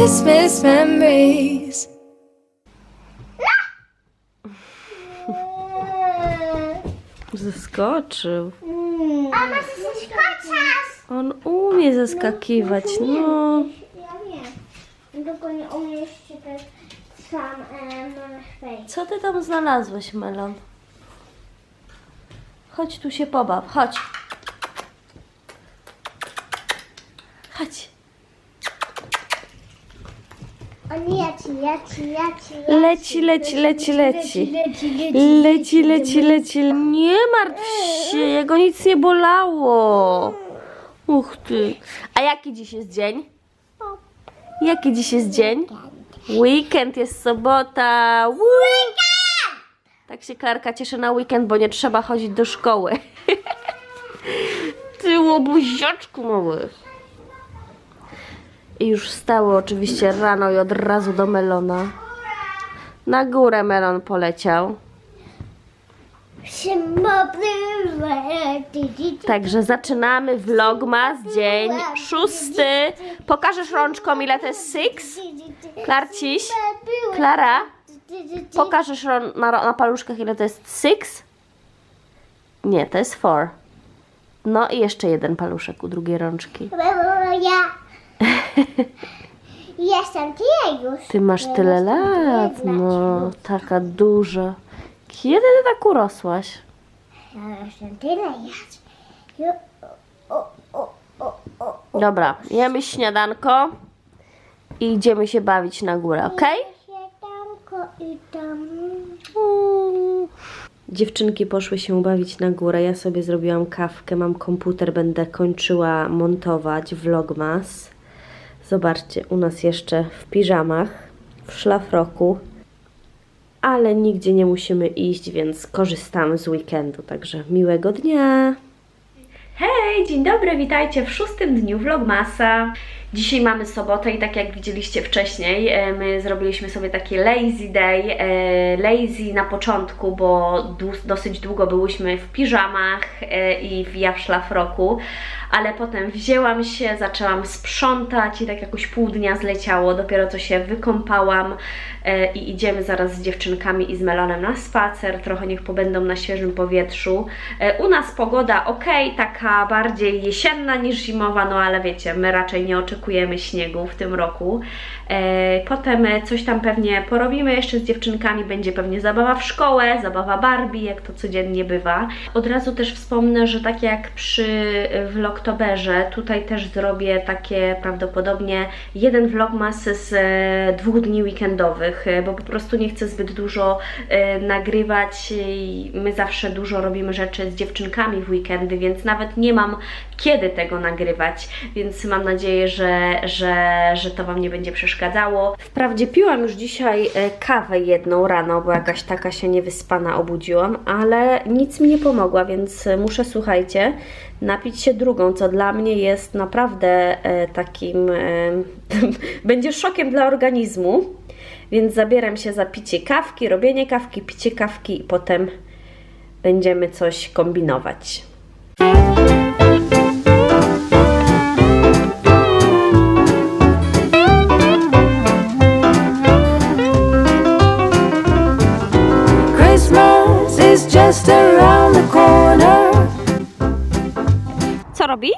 Christmas memories Zeskoczył. On umie zeskakiwać, no. Ja wiem. Tylko nie umiesz czytać sam e. Co ty tam znalazłeś, Melon? Chodź tu się pobaw, chodź. Chodź. On leci, leci, leci, Leci, leci, leci, leci. Leci, leci, leci. Nie martw się, jego nic nie bolało. Uch ty. A jaki dziś jest dzień? Jaki dziś jest dzień? Weekend jest sobota. Weekend! Tak się Klarka cieszy na weekend, bo nie trzeba chodzić do szkoły. Ty łobuziaczku mały. I już wstały oczywiście rano i od razu do Melona. Na górę Melon poleciał. Także zaczynamy vlogmas, dzień szósty. Pokażesz rączką ile to jest six? Klarciś? Klara? Pokażesz na, na paluszkach ile to jest six? Nie, to jest four. No i jeszcze jeden paluszek u drugiej rączki. Ja jestem tyle już. Ty masz tyle lat, no, taka duża. Kiedy ty tak urosłaś? Ja jestem tyle lat. Jo- O, o, o, o. Dobra, jemy śniadanko i idziemy się bawić na górę, ok? Śniadanko i tam. Dziewczynki poszły się bawić na górę. Ja sobie zrobiłam kawkę, mam komputer, będę kończyła montować vlogmas. Zobaczcie, u nas jeszcze w piżamach, w szlafroku, ale nigdzie nie musimy iść, więc korzystamy z weekendu. Także miłego dnia! Hej, dzień dobry, witajcie w szóstym dniu Vlogmasa. Dzisiaj mamy sobotę i tak jak widzieliście wcześniej, e, my zrobiliśmy sobie taki lazy day. e, Lazy na początku, bo dosyć długo byłyśmy w piżamach e, i ja w szlafroku, ale potem wzięłam się, zaczęłam sprzątać i tak jakoś pół dnia zleciało, dopiero co się wykąpałam i idziemy zaraz z dziewczynkami i z Melonem na spacer, trochę niech pobędą na świeżym powietrzu. U nas pogoda ok, taka bardziej jesienna niż zimowa, no ale wiecie, my raczej nie oczekujemy śniegu w tym roku. E, Potem e, coś tam pewnie porobimy jeszcze z dziewczynkami, będzie pewnie zabawa w szkołę, zabawa Barbie, jak to codziennie bywa. Od razu też wspomnę, że tak jak przy e, vlogtoberze, tutaj też zrobię takie prawdopodobnie jeden vlogmas z e, dwóch dni weekendowych, e, bo po prostu nie chcę zbyt dużo e, nagrywać my zawsze dużo robimy rzeczy z dziewczynkami w weekendy, więc nawet nie mam kiedy tego nagrywać, więc mam nadzieję, że, że, że to Wam nie będzie przeszkadzało. Wprawdzie piłam już dzisiaj e, kawę jedną rano, bo jakaś taka się niewyspana obudziłam, ale nic mi nie pomogła, więc muszę, słuchajcie, napić się drugą, co dla mnie jest naprawdę e, takim, e, będzie szokiem dla organizmu. Więc zabieram się za picie kawki, robienie kawki, picie kawki i potem będziemy coś kombinować. Just around the corner Co robi?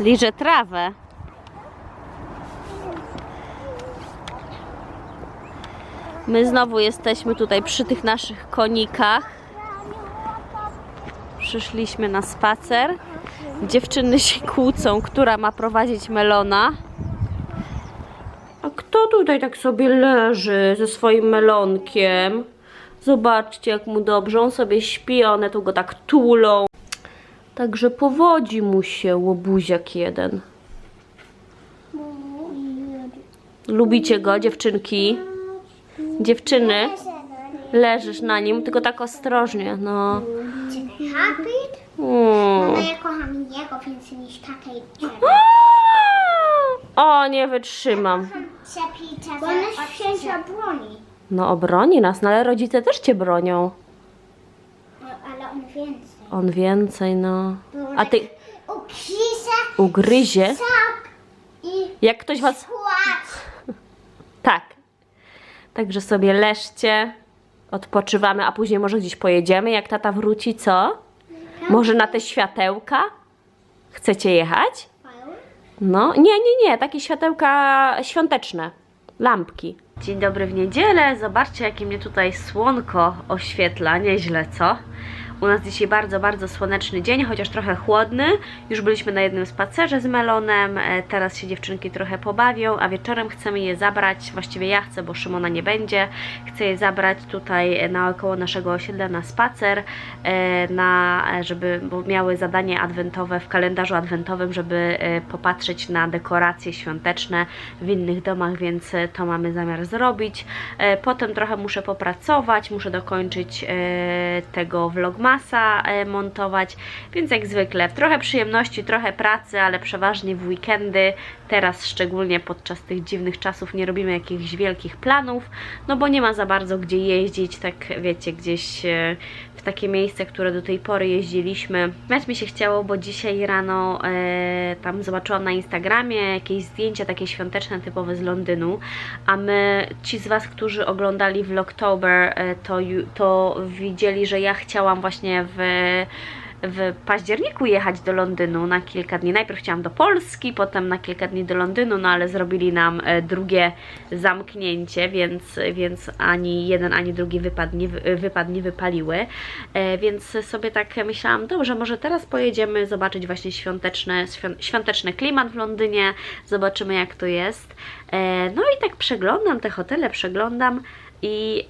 Liże trawę. My znowu jesteśmy tutaj przy tych naszych konikach. Przyszliśmy na spacer. Dziewczyny się kłócą, która ma prowadzić melona. A kto tutaj tak sobie leży ze swoim melonkiem? Zobaczcie, jak mu dobrze. On sobie śpi, a one tu go tak tulą. Także powodzi mu się łobuziak jeden. Lubicie go, dziewczynki? Dziewczyny? Leżysz na nim, tylko tak ostrożnie, no. Mm. No ja kocham jego więcej niż tatę i O, nie wytrzymam. Bo on księcia broni. No obroni nas, no ale rodzice też cię bronią. No, ale on więcej. On więcej, no. A ty tak Ugryza, ugryzie? tak i Jak ktoś was... Tak. Także sobie leżcie, odpoczywamy, a później może gdzieś pojedziemy, jak tata wróci, co? Może na te światełka? Chcecie jechać? No, nie, nie, nie, takie światełka świąteczne, lampki. Dzień dobry w niedzielę. Zobaczcie, jakie mnie tutaj słonko oświetla. Nieźle, co? U nas dzisiaj bardzo, bardzo słoneczny dzień, chociaż trochę chłodny. Już byliśmy na jednym spacerze z Melonem, e, teraz się dziewczynki trochę pobawią, a wieczorem chcemy je zabrać, właściwie ja chcę, bo Szymona nie będzie. Chcę je zabrać tutaj e, naokoło naszego osiedla na spacer, e, na, żeby, bo miały zadanie adwentowe w kalendarzu adwentowym, żeby popatrzeć na dekoracje świąteczne w innych domach, więc to mamy zamiar zrobić. Potem trochę muszę popracować, muszę dokończyć tego vlogmasa e, montować, więc jak zwykle trochę przyjemności, trochę pracy, ale przeważnie w weekendy. Teraz szczególnie podczas tych dziwnych czasów nie robimy jakichś wielkich planów, no bo nie ma za bardzo gdzie jeździć, tak wiecie, gdzieś e, w takie miejsce, które do tej pory jeździliśmy. Mać mi się chciało, bo dzisiaj rano e, tam zobaczyłam na Instagramie jakieś zdjęcia takie świąteczne typowe z Londynu, a my, ci z Was, którzy oglądali Vlogtober, e, to, to widzieli, że ja chciałam właśnie w w październiku jechać do Londynu na kilka dni. Najpierw chciałam do Polski, potem na kilka dni do Londynu, no ale zrobili nam e, drugie zamknięcie, więc, więc ani jeden, ani drugi wypad nie, wy- wypad nie wypaliły. E, Więc sobie tak myślałam, dobrze, może teraz pojedziemy zobaczyć właśnie świąteczne, świąt- świąteczny klimat w Londynie, zobaczymy jak to jest. E, No i tak przeglądam te hotele, przeglądam i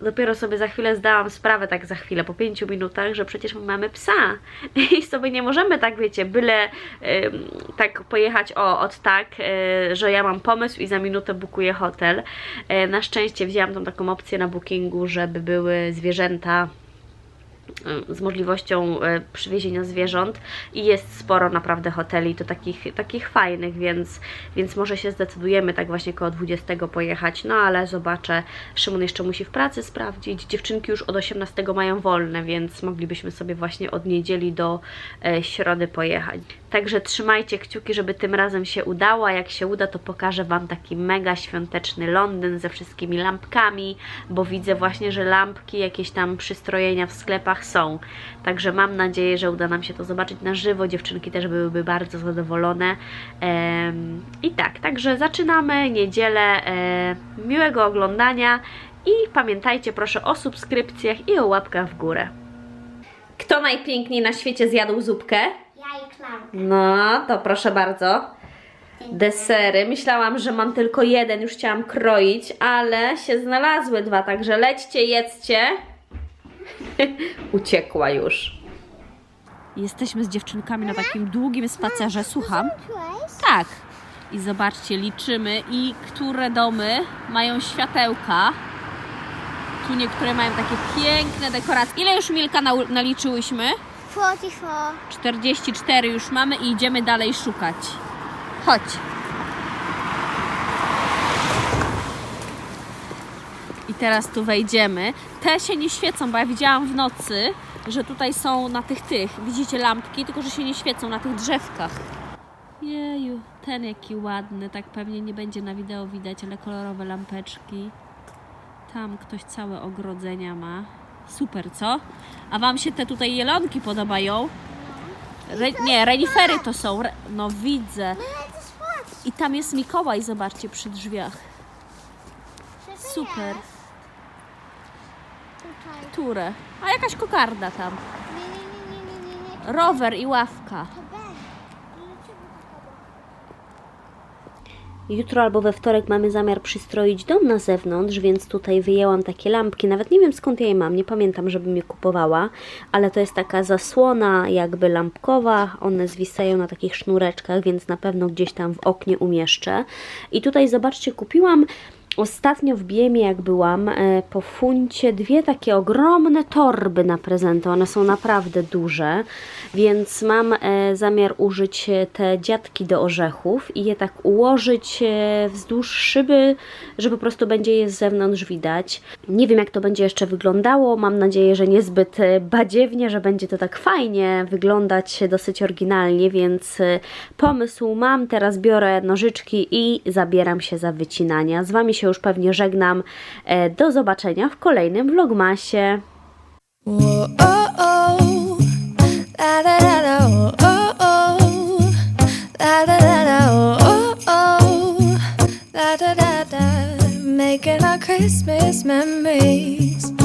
dopiero sobie za chwilę zdałam sprawę, tak za chwilę, po pięciu minutach, że przecież my mamy psa i sobie nie możemy tak, wiecie, byle ym, tak pojechać o, od tak, y, że ja mam pomysł i za minutę bukuję hotel. Y, na szczęście wzięłam tą taką opcję na bookingu, żeby były zwierzęta z możliwością y, przywiezienia zwierząt i jest sporo naprawdę hoteli, to takich, takich fajnych, więc, więc może się zdecydujemy tak właśnie koło 20 pojechać, no ale zobaczę, Szymon jeszcze musi w pracy sprawdzić, dziewczynki już od 18 mają wolne, więc moglibyśmy sobie właśnie od niedzieli do e, środy pojechać. Także trzymajcie kciuki, żeby tym razem się udało, a jak się uda, to pokażę Wam taki mega świąteczny Londyn ze wszystkimi lampkami, bo widzę właśnie, że lampki, jakieś tam przystrojenia w sklepach są. Także mam nadzieję, że uda nam się to zobaczyć na żywo. Dziewczynki też byłyby bardzo zadowolone. I tak, także zaczynamy niedzielę. Miłego oglądania i pamiętajcie proszę o subskrypcjach i o łapkach w górę. Kto najpiękniej na świecie zjadł zupkę? Ja i Klarka. No, to proszę bardzo. Desery. Myślałam, że mam tylko jeden, już chciałam kroić, ale się znalazły dwa, także lećcie, jedzcie. Uciekła już. Jesteśmy z dziewczynkami na takim długim spacerze, słucham. Tak. I zobaczcie, liczymy i które domy mają światełka. Tu niektóre mają takie piękne dekoracje. Ile już Milka nau- naliczyłyśmy? 44. 44 już mamy i idziemy dalej szukać. Chodź. Teraz tu wejdziemy. Te się nie świecą, bo ja widziałam w nocy, że tutaj są na tych tych, widzicie lampki, tylko że się nie świecą na tych drzewkach. Jeju, ten jaki ładny, tak pewnie nie będzie na wideo widać, ale kolorowe lampeczki. Tam ktoś całe ogrodzenia ma. Super, co? A Wam się te tutaj jelonki podobają? Re, nie, renifery to są. Re, no widzę. I tam jest Mikołaj, zobaczcie, przy drzwiach. Super. A jakaś kokarda tam. Nie, nie, nie, nie, nie, nie. Rower i ławka. Jutro albo we wtorek mamy zamiar przystroić dom na zewnątrz, więc tutaj wyjęłam takie lampki. Nawet nie wiem skąd ja je mam, nie pamiętam, żebym je kupowała, ale to jest taka zasłona jakby lampkowa. One zwisają na takich sznureczkach, więc na pewno gdzieś tam w oknie umieszczę. I tutaj zobaczcie, kupiłam Ostatnio w Biemie, jak byłam, e, po funcie dwie takie ogromne torby na prezenty. One są naprawdę duże, więc mam e, zamiar użyć e, te dziadki do orzechów i je tak ułożyć wzdłuż szyby, że po prostu będzie je z zewnątrz widać. Nie wiem, jak to będzie jeszcze wyglądało. Mam nadzieję, że niezbyt badziewnie, że będzie to tak fajnie wyglądać, dosyć oryginalnie, więc pomysł mam. Teraz biorę nożyczki i zabieram się za wycinania. Z Wami się już pewnie żegnam. E, Do zobaczenia w kolejnym vlogmasie. Making our Christmas memories.